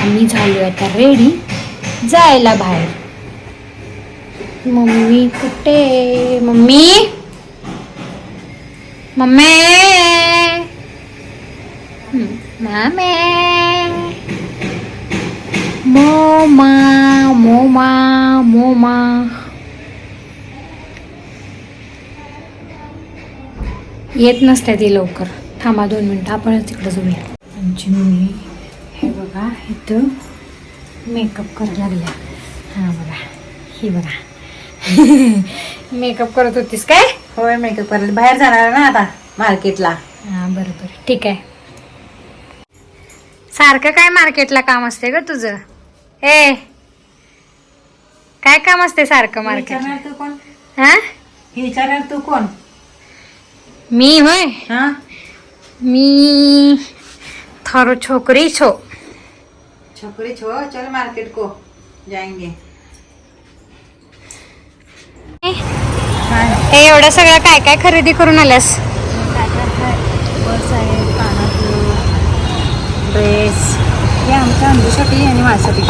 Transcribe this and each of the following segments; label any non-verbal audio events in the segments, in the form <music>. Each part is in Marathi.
आम्ही झालो आता रेडी जायला बाहेर. मम्मी कुठे? मम्मी? मम्मी? मामे? मोमा मोमा मोमा. येत नसते ती लवकर. थांबा दोन मिनटं आपणच तिकडे जाऊया. आमची मुली हे बघा इथं मेकअप करायला लागल्या. हां बघा ही बघा. <laughs> मेकअप करत होतीस काय? होय मेकअप करायला. बाहेर जाणार ना आता मार्केटला हां बरं बरं. ठीक आहे. सारखं काय मार्केटला काम असते ग तुझं? ए काय काम असते सारखं मार्केट तू कोण? हा हे? विचारणार तू कोण? मी होय? हा? मी थारो छोकरी छो छोकरी छो चल मार्केट को. जाएंगे. हे एवढं सगळं काय काय खरेदी करून आल्यास? पर्स आहे कानातलं ड्रेस. हे आमच्या अंजूसाठी आणि माझ्यासाठी.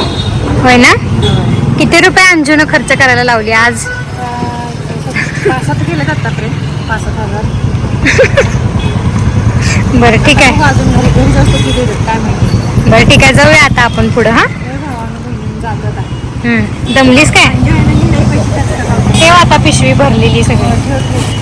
होय ना? किती रुपये अंजून खर्च करायला लावली आज? गेले आतापर्यंत. पाच सात हजार. <laughs> बरं ठीक आहे. अजून घरी घरी जास्त किती देतात काय माहिती. बरं ठीक आहे जाऊया आता आपण पुढं हा. दमलीस काय ही. ठेव आता पिशवी भरलेली सगळी ठेव.